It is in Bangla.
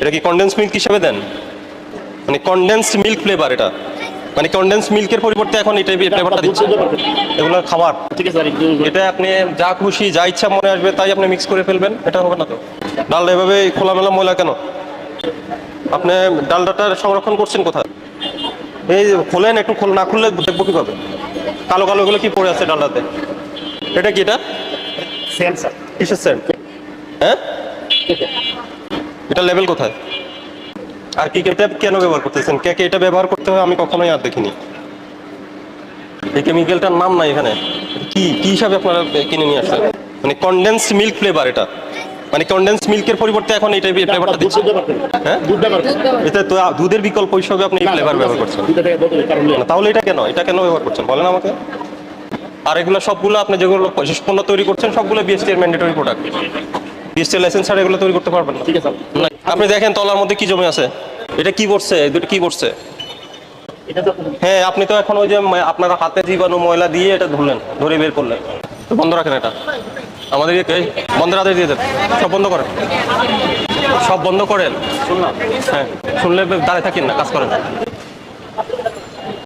এটা কি কনডেন্স মিল্ক হিসেবে দেন? মানে কনডেন্সড মিল্ক ফ্লেভার এটা। মানে কনডেন্স মিল্কের পরিবর্তে এখন এটা ফ্লেভারটা দিচ্ছে এগুলো খাবার। ঠিক আছে স্যার এটা আপনি যা খুশি যা ইচ্ছা মনে আসবে তাই আপনি মিক্স করে ফেলবেন। এটা হবে না তো। ডাল এভাবে খোলামেলা ময়লা কেন? আপনি ডালডাটা সংরক্ষণ করছেন কোথায়? এই খোলেন একটু খোল না খুললে দেখব কীভাবে? কালো কালো এগুলো কি পড়ে আছে ডালডাতে এটা কি এটা? সেম স্যার কিসের সেন্ট হ্যাঁ? এটা লেভেল কোথায়? আর কি এটা কেন ব্যবহার করতেছেন? কে কে এটা ব্যবহার করতে হয় আমি কখনোই আর দেখিনি। এই কেমিক্যালটার নাম নাই এখানে। কি কি হিসাবে আপনারা কিনে নিয়ে আসছেন? মানে কনডেন্স মিল্ক ফ্লেভার এটা। মানে কনডেন্স মিল্কের পরিবর্তে এখন এটা ফ্লেভারটা দুধ দিচ্ছে হ্যাঁ? এটা তো দুধের বিকল্প হিসাবে আপনি এই ফ্লেভার ব্যবহার করছেন। তাহলে এটা কেন? এটা কেন ব্যবহার করছেন? বলেন আমাকে। আর এগুলো সবগুলো আপনি যেগুলো পণ্য তৈরি করছেন সবগুলো বিএসটি এর ম্যান্ডেটরি প্রোডাক্ট বিএসটি লাইসেন্স ছাড়া এগুলো তৈরি করতে পারবেন না। ঠিক আছে। আপনি দেখেন তলার মধ্যে কি জমে আছে? এটা কি করছে দুটো কি করছে হ্যাঁ আপনি তো এখন ওই যে আপনার হাতে জীবাণু ময়লা দিয়ে এটা ধরলেন ধরে বের করলেন। তো বন্ধ রাখেন এটা। আমাদের বন্ধ রাতে দিয়ে দেন। সব বন্ধ করেন। সব বন্ধ করেন। শুনলাম। হ্যাঁ শুনলে দাঁড়িয়ে থাকেন না কাজ করেন।